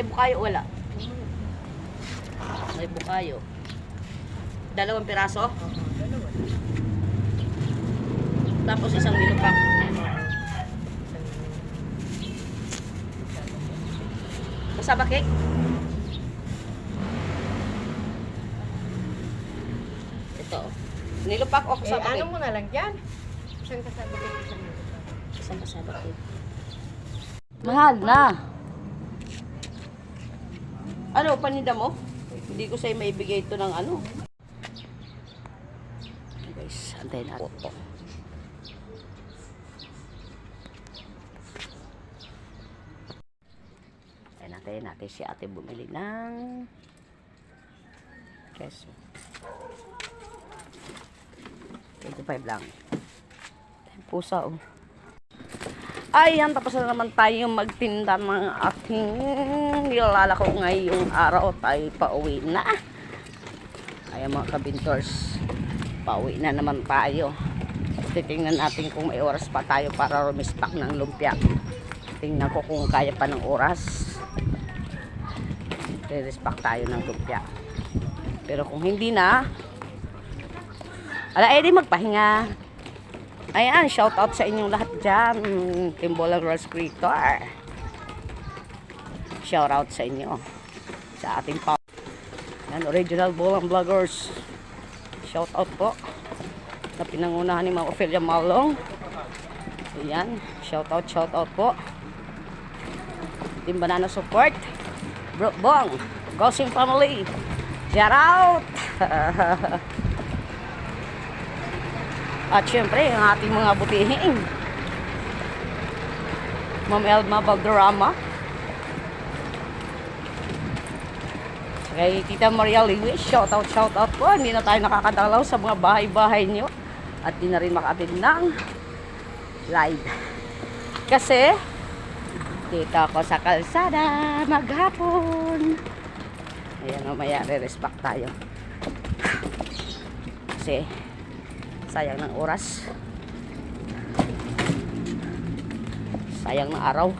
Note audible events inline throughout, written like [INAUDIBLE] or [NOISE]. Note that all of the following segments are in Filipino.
May bukayo wala? May bukayo. Dalawang piraso? Tapos isang nilupak. Kasama cake? Ito. Nilupak o Eh, kasama ano cake? mo na lang dyan? Isang kasama kayo, isang Isang kasama cake. Mahal na. Ano, paninda mo? Hindi ko sa'yo maibigay ito ng ano. Guys, antayin natin ito. Antayin natin, natin si ate bumili ng keso. 25 lang. Pusa, oh. Ayan, tapos na naman tayo magtinda ng ating nilalako ngayong araw. Tayo pauwi na. Ayan mga kabintors, pauwi na naman tayo. Titingnan natin kung may oras pa tayo para rumispak ng lumpia. Tingnan ko kung kaya pa ng oras. Re-respack tayo ng lumpia. Pero kung hindi na, ala, edi magpahinga. Ayan, shout out sa inyong lahat dyan. Timbola Girls Creator. Shout out sa inyo. Sa ating pa. Yan, original Bolang Vloggers. Shout out po. Na pinangunahan ni Mga Ophelia Malong. Ayan, shout out, shout out po. Team Banana Support. Bro, Bong. Gosing Family. Shout out! [LAUGHS] At syempre, ang ating mga butihin. Ma'am Elma Valderrama. Kay Tita Maria Lewis, shout out, shout out po. Hindi na tayo nakakadalaw sa mga bahay-bahay nyo. At di na rin makatid ng live. Kasi, dito ako sa kalsada maghapon. Ayan, mamaya re-respect tayo. Kasi, sayang ng oras sayang ng araw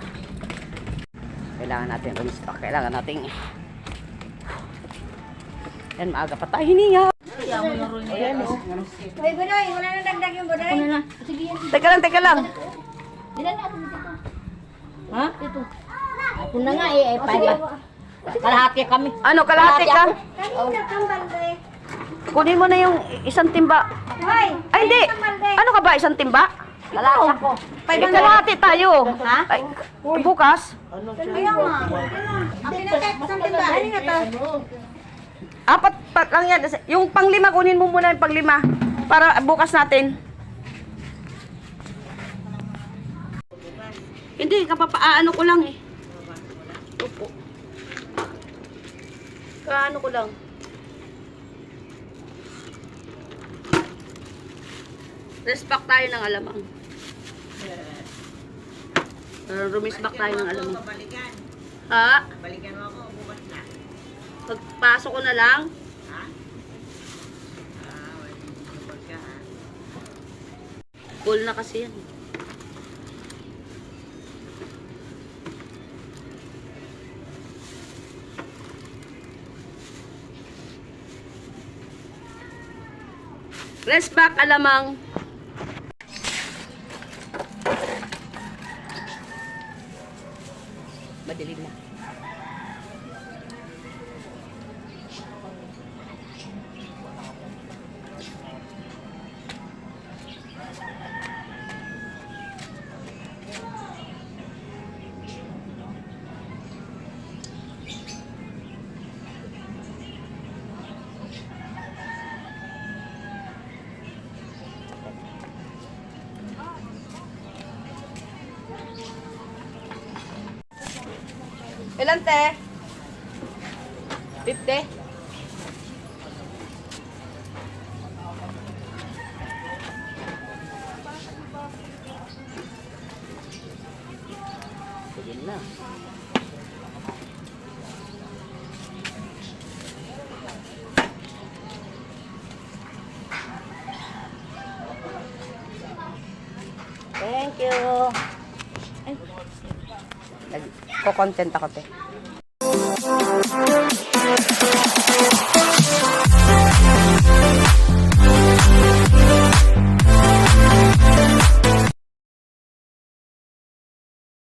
kailangan natin rumispak kailangan natin yan maaga pa tayo hininga Hoy, Bunoy, wala na dagdag yung na. Sige yan. teka lang teka lang Ilan na dito? Ha? Dito. Ako na nga eh, eh pa, kalahati kami. ano kalahati ka Kanina kang balde. Kunin mo na yung isang timba Hoy! ay hindi ano ka ba isang timba Kalahati ako. ay kalahati tayo Ha? ay bukas Ayaw nga. Ang pinatek sa timba. Ano nga to? apat pa lang yan yung panglima kunin mo muna yung panglima para bukas natin Hindi, kapapaano ko lang eh. Opo. Kaano ko lang. Respect tayo ng alamang. Uh, rumisbak tayo ng alamang. Balikan. Ha? Balikan mo ako, bukas na. Pagpasok ko na lang. Ha? Ah, bukas ka ha. Full na kasi yan. Rest back, alamang. Ilan te? 50? Sige na. Thank you. Nagko-content ako, te.